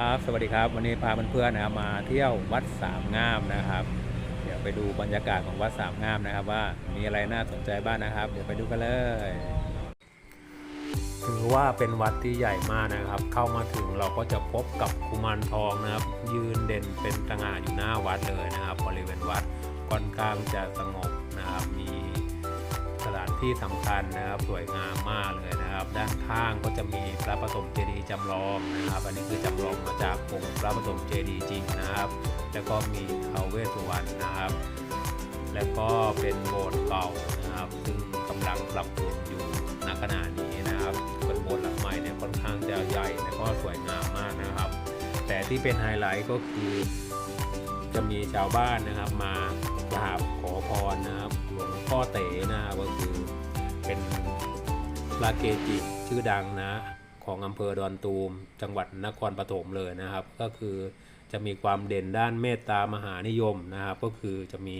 ครับสวัสดีครับ วันนี้พาเพื่อนๆนะครับมาเที่ยววัดสามงามนะครับ เดี๋ยวไปดูบรรยากาศของวัดสามงามนะครับ ว่ามีอะไรน่าสนใจบ้างนะครับ เดี๋ยวไปดูกันเลย ถือว่าเป็นวัดที่ใหญ่มากนะครับ เข้ามาถึงเราก็จะพบกับกุมารทองนะครับ ยืนเด่นเป็นตงานอยู่หน้าวัดเลยนะครับ บริเวณวัดค่อนข้างจะสงบนะครับมี ที่สำคัญนะครับสวยงามมากเลยนะครับ ด้านข้างก็จะมีพระปฐมเจดีย์จำลองนะครับ อันนี้คือจำลองมาจากองค์พระปฐมเจดีย์จริงนะครับ แล้วก็มีเทวเวสสุวรรณนะครับ แล้วก็เป็นโบสถ์เก่านะครับ ซึ่งกำลังปรับปรุงอยู่ณขณะนี้นะครับเป็นโบสถ์หลังใหม่เนี่ยค่อนข้างจะใหญ่และก็สวยงามมากนะครับ แต่ที่เป็นไฮไลท์ก็คือ จะมีชาวบ้านนะครับมากราบขอพรนะครับหลวงพ่อเต๋นะครับก็คือ เป็นพระเกจิชื่อดังนะของอำเภอดอนตูม จังหวัดนครปฐมเลยนะครับ ก็คือจะมีความเด่นด้านเมตตามหานิยมนะครับ ก็คือจะมี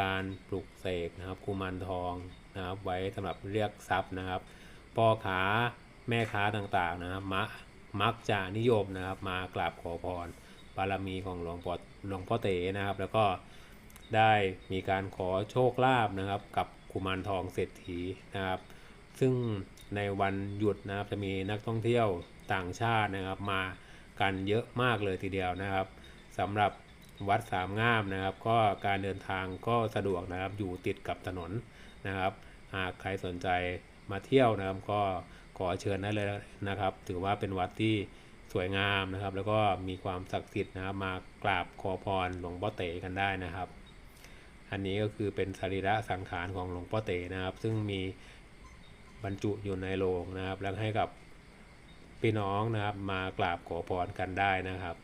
การปลุกเสกนะครับกุมารทองนะครับไว้สำหรับเรียกทรัพย์นะครับพ่อค้าแม่ค้าต่างๆนะครับมะมักจะนิยมนะครับ มากราบขอพรบารมีของหลวงพ่อหลวงพ่อเต๋นะครับ แล้วก็ ได้มีการขอโชคลาภนะครับ กับกุมารทองเศรษฐีนะครับ ซึ่งในวันหยุดนะครับจะมีนักท่องเที่ยวต่างชาตินะครับ มากันเยอะมากเลยทีเดียวนะครับสำหรับวัดสามงามนะครับ ก็การเดินทางก็สะดวกนะครับอยู่ติดกับถนนนะครับ หากใครสนใจมาเที่ยวนะครับ ก็ขอเชิญได้เลยนะครับ ถือว่าเป็นวัดที่สวยงามนะครับ แล้วก็มีความศักดิ์สิทธิ์นะครับ มากราบขอพรหลวงพ่อเต๋กันได้นะครับ อันนี้ก็คือเป็นสรีระสังขารของหลวงพ่อเตนะครับ ซึ่งมีบรรจุอยู่ในโลงนะครับ แล้วให้กับพี่น้องนะครับมากราบขอพรกันได้นะครับ